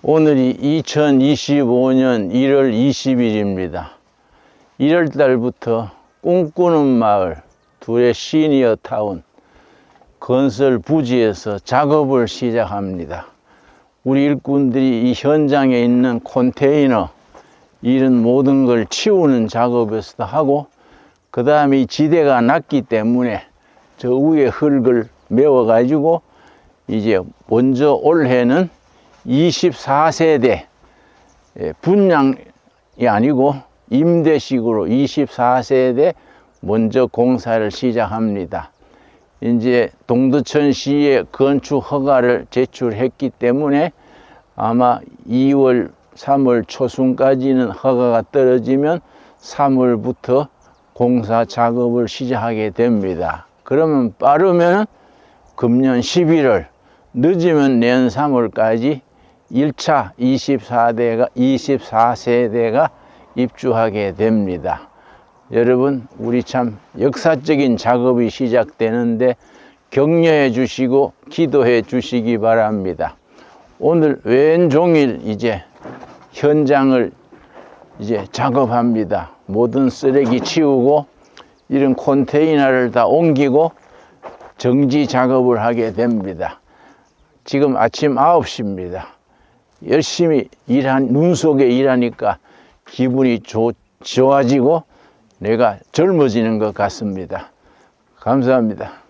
오늘이 2025년 1월 20일입니다. 1월 달부터 꿈꾸는 마을 둘의 시니어 타운 건설 부지에서 작업을 시작합니다. 우리 일꾼들이 이 현장에 있는 컨테이너 이런 모든 걸 치우는 작업에서도 하고 그 다음에 이 지대가 낮기 때문에 저 위에 흙을 메워 가지고 이제 먼저 올해는 24세대 예, 분양이 아니고 임대식으로 24세대 먼저 공사를 시작합니다. 이제 동두천시에 건축 허가를 제출했기 때문에 아마 2월, 3월 초순까지는 허가가 떨어지면 3월부터 공사 작업을 시작하게 됩니다. 그러면 빠르면 금년 11월, 늦으면 내년 3월까지 1차 24대가 24세대가 입주하게 됩니다. 여러분, 우리 참 역사적인 작업이 시작되는데 격려해 주시고 기도해 주시기 바랍니다. 오늘 왼종일 이제 현장을 이제 작업합니다. 모든 쓰레기 치우고 이런 컨테이너를 다 옮기고 정지 작업을 하게 됩니다. 지금 아침 9시입니다. 열심히 일한, 눈 속에 일하니까 기분이 좋, 좋아지고 내가 젊어지는 것 같습니다. 감사합니다.